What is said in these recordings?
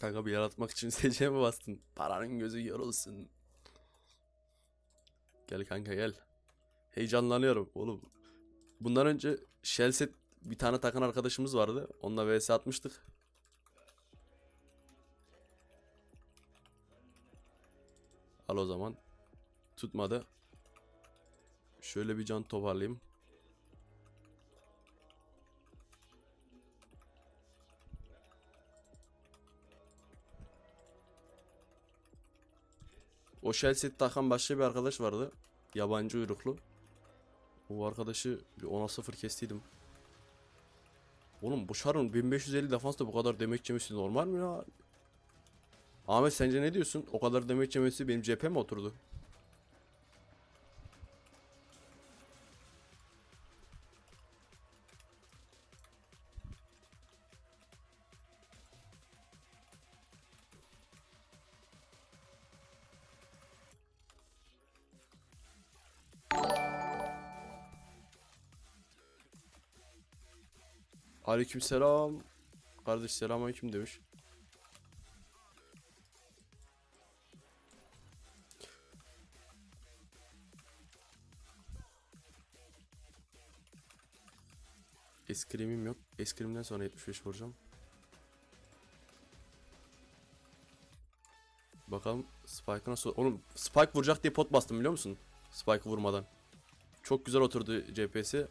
Kanka bir yaratmak için SC mi bastın? Paranın gözü yorulsun. Gel kanka gel. Heyecanlanıyorum oğlum. Bundan önce Shell set bir tane takan arkadaşımız vardı. Onunla vs atmıştık. Al o zaman. Tutmadı. Şöyle bir can toparlayayım. O shell set takan başka bir arkadaş vardı. Yabancı uyruklu. O arkadaşı bir 10'a 0 kestiydim. Oğlum bu Char'ın 1550 defansta bu kadar demek yemesi normal mi ya? Ahmet sence ne diyorsun? O kadar demek yemesi benim cephe mi oturdu? Aleykümselam. Kardeş selamünaleyküm demiş. Eskrimim yok. Eskrimden sonra 75 vuracağım. Bakalım Spike'ı nasıl... Oğlum Spike vuracak diye pot bastım biliyor musun? Spike vurmadan. Çok güzel oturdu CP'si.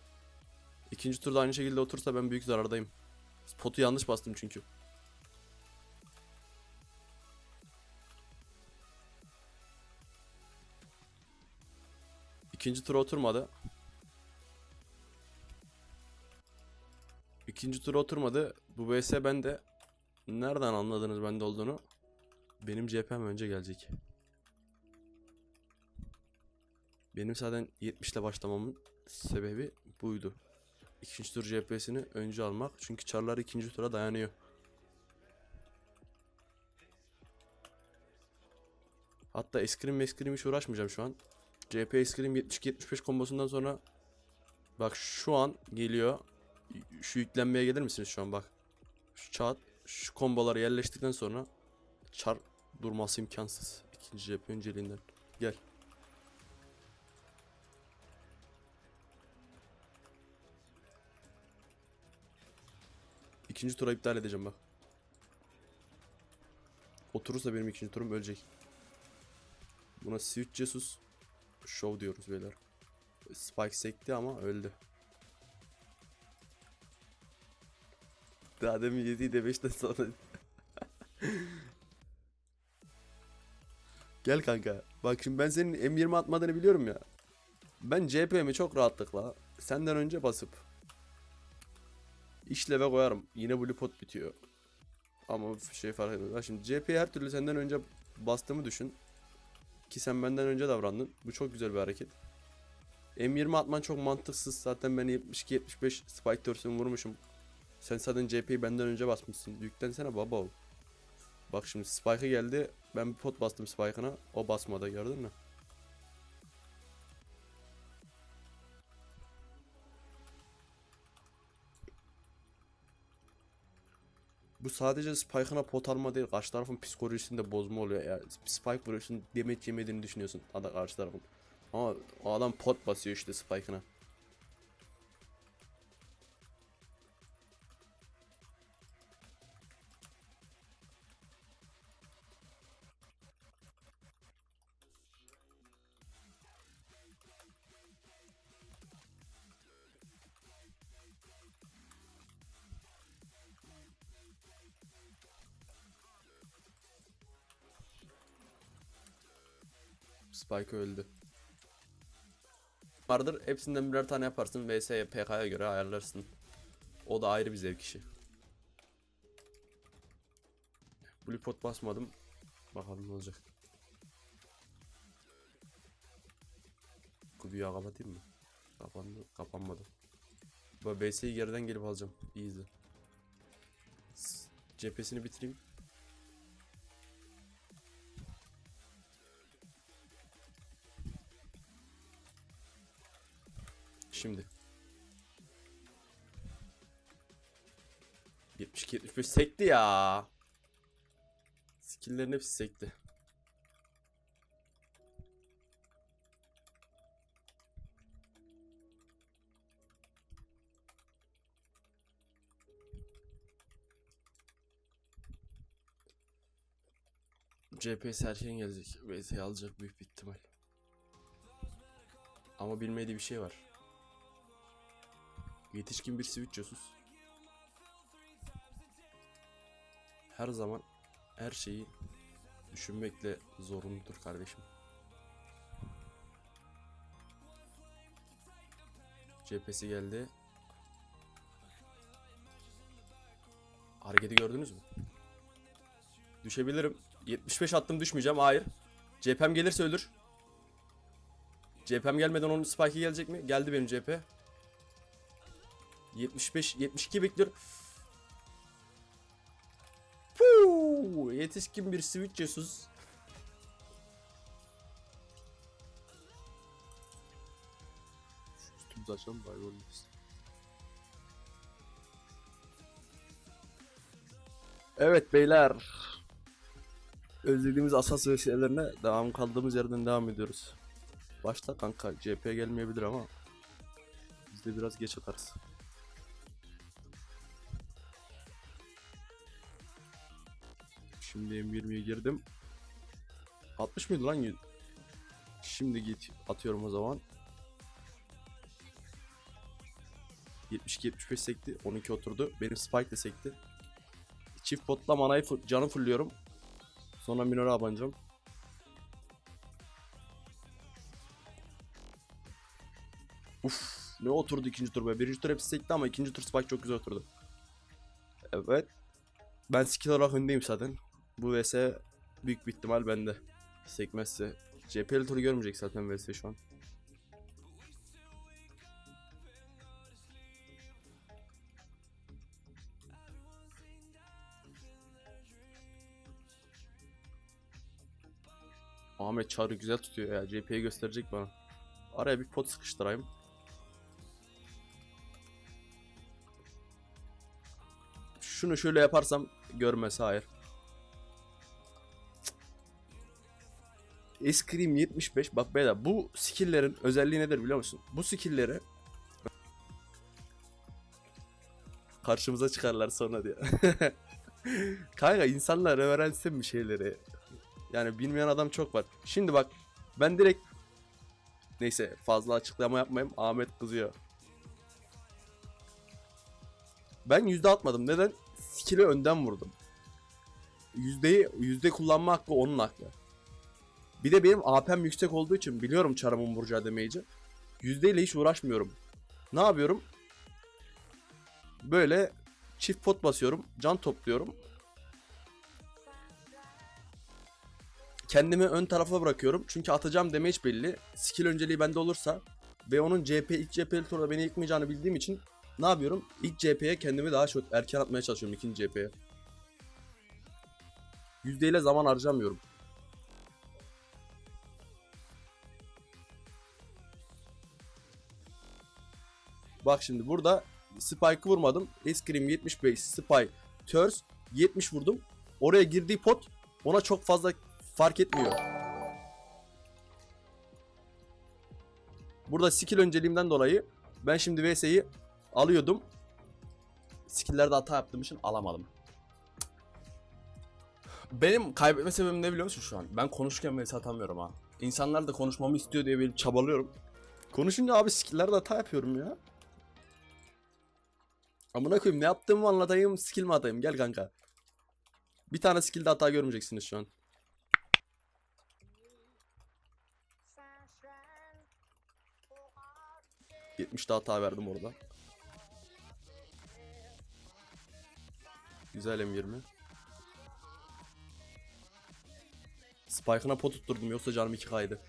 İkinci turda aynı şekilde otursa ben büyük zarardayım. Potu yanlış bastım çünkü. İkinci tura oturmadı. İkinci tura oturmadı. Bu vs bende. Nereden anladınız bende olduğunu? Benim CHP'm önce gelecek. Benim zaten 70 ile başlamamın sebebi buydu. İkinci tur CHP'sini önce almak. Çünkü çarlar ikinci tura dayanıyor. Hatta eskrim eskrim hiç uğraşmayacağım şu an. CHP eskrim 72-75 kombosundan sonra Bak şu an geliyor. Şu yüklenmeye gelir misiniz şu an bak. Şu çat, şu komboları yerleştikten sonra çar durması imkansız. İkinci cephe önceliğinden. Gel. İkinci tura iptal edeceğim bak. Oturursa benim ikinci turum ölecek. Buna Switch Jesus Show diyoruz beyler. Spike sekti ama öldü. Daha demin 7'yi de 5'ten sonra. Gel kanka. Bak şimdi ben senin M20 atmadığını biliyorum ya. Ben CP'mi çok rahatlıkla senden önce basıp işleve koyarım. Yine blue pot bitiyor. Ama şey fark. Bak Şimdi CP'yi her türlü senden önce bastığımı düşün. Ki sen benden önce davrandın. Bu çok güzel bir hareket. M20 atman çok mantıksız. Zaten ben 72-75 Spike Törs'ünü vurmuşum. Sen zaten CP'yi benden önce basmışsın. Yüklensene baba. Bak şimdi Spike'a geldi. Ben bir pot bastım Spike'ına. O basmadı gördün mü? Bu sadece Spike'ına pot alma değil. Karşı tarafın psikolojisini de bozma oluyor ya. Spike vuruyorsun demet yemediğini düşünüyorsun. Ada karşı tarafın. Ama o adam pot basıyor işte Spike'ına. Spike öldü. Vardır hepsinden birer tane yaparsın vs PK'ya göre ayarlarsın. O da ayrı bir zevk işi. Blue pot basmadım. Bakalım ne olacak. Kubuyu kapatayım mı? Kapandı, kapanmadı. Bu BS'yi geriden gelip alacağım. İyi izle. Cephesini bitireyim. Şimdi. 72 75 sekti ya. Skill'lerin hepsi sekti. CPS erken gelecek. VS alacak büyük bir ihtimal. Ama bilmediği bir şey var. Yetişkin bir switch. Her zaman her şeyi düşünmekle zorunludur kardeşim. CP'si geldi. Hareketi gördünüz mü? Düşebilirim. 75 attım düşmeyeceğim. Hayır. CHP'm gelirse ölür. CHP'm gelmeden onun spike'i gelecek mi? Geldi benim CHP. 75 72 bekliyor. Puu, yetişkin bir switch Jesus. Üstümüzü açalım da olmaz. Evet beyler. Özlediğimiz asas vesilelerine devam kaldığımız yerden devam ediyoruz. Başta kanka CP gelmeyebilir ama biz de biraz geç atarız. Şimdi M20'ye girdim. 60 mıydı lan? Şimdi git atıyorum o zaman. 72 75 sekti. 12 oturdu. Benim spike de sekti. Çift potla manayı canı fullüyorum. Sonra minora abanacağım. Uf, ne oturdu ikinci tur be. Birinci tur hepsi sekti ama ikinci tur spike çok güzel oturdu. Evet. Ben skill olarak öndeyim zaten. Bu vs büyük bir ihtimal bende. Sekmezse. CPL turu görmeyecek zaten vs şu an. Ahmet Çağrı güzel tutuyor ya. CP'yi gösterecek bana. Araya bir pot sıkıştırayım. Şunu şöyle yaparsam görmez hayır. Eskrim 75 bak beyler bu skill'lerin özelliği nedir biliyor musun? Bu skill'leri karşımıza çıkarlar sonra diyor. Kanka insanlar öğrensin bir şeyleri. Yani bilmeyen adam çok var. Şimdi bak ben direkt neyse fazla açıklama yapmayayım. Ahmet kızıyor. Ben yüzde atmadım. Neden? Skill'i önden vurdum. Yüzdeyi yüzde kullanma hakkı onun hakkı. Bir de benim AP'm yüksek olduğu için biliyorum çarımın vuracağı demeyici. Yüzdeyle hiç uğraşmıyorum. Ne yapıyorum? Böyle çift pot basıyorum. Can topluyorum. Kendimi ön tarafa bırakıyorum. Çünkü atacağım damage belli. Skill önceliği bende olursa ve onun CP ilk CP'li turda beni yıkmayacağını bildiğim için ne yapıyorum? İlk CP'ye kendimi daha çok erken atmaya çalışıyorum ikinci CP'ye. Yüzdeyle zaman harcamıyorum. Bak şimdi burada Spike'ı vurmadım. Eskrim 75, Spike, Turs 70 vurdum. Oraya girdiği pot ona çok fazla fark etmiyor. Burada skill önceliğimden dolayı ben şimdi VS'yi alıyordum. Skill'lerde hata yaptığım için alamadım. Benim kaybetme sebebim ne biliyor musun şu an? Ben konuşurken VS atamıyorum ha. İnsanlar da konuşmamı istiyor diye benim çabalıyorum. Konuşunca abi skill'lerde hata yapıyorum ya. Amına koyayım ne yaptığımı anlatayım, skill mi atayım? Gel kanka. Bir tane skill'de hata görmeyeceksiniz şu an. 70'de hata verdim orada. Güzel M20. Spike'ına pot tutturdum yoksa canım 2 kaydı.